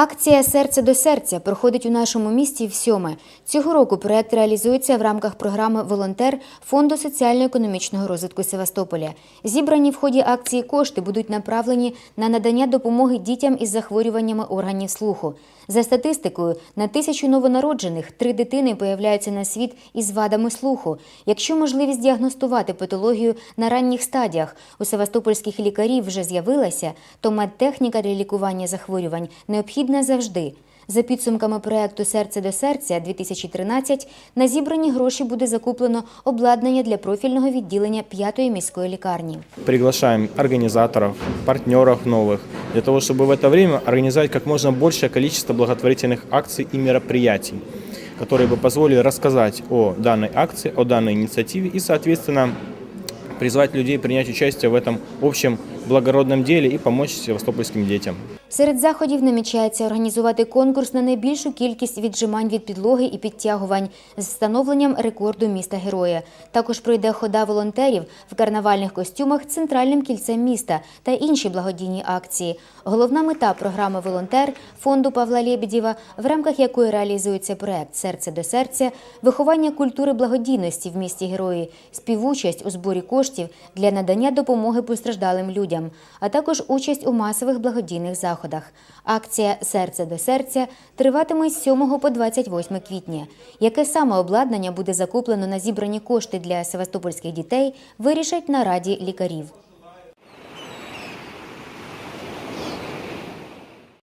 Акція Серце до серця проходить у нашому місті всьоме. Цього року проект реалізується в рамках програми Волонтер Фонду соціально-економічного розвитку Севастополя. Зібрані в ході акції кошти будуть направлені на надання допомоги дітям із захворюваннями органів слуху. За статистикою, на тисячу новонароджених три дитини появляються на світ із вадами слуху. Якщо можливість діагностувати патологію на ранніх стадіях у севастопольських лікарів вже з'явилася, то медтехніка для лікування захворювань необхідна завжди. За підсумками проекту Серце до серця 2013 на зібрані гроші буде закуплено обладнання для профільного відділення п'ятої міської лікарні. Приглашаем организаторов, партнеров новых, для того, чтобы в это время организовать как можно большее количество благотворительных акций и мероприятий, которые бы позволили рассказать о данной акции, о данной инициативе и, соответственно, призвать людей принять участие в этом общем благородном деле и помочь севастопольским детям. Серед заходів намічається організувати конкурс на найбільшу кількість віджимань від підлоги і підтягувань з встановленням рекорду міста героя. Також пройде хода волонтерів в карнавальних костюмах центральним кільцем міста та інші благодійні акції. Головна мета програми Волонтер фонду Павла Лєбідєва, в рамках якої реалізується проект Серце до серця, виховання культури благодійності в місті герої, співучасть у зборі коштів для надання допомоги постраждалим людям, а також участь у масових благодійних заходах. Акція Серце до серця триватиме з 7 по 28 квітня. Яке саме обладнання буде закуплено на зібрані кошти для севастопольських дітей, вирішать на раді лікарів.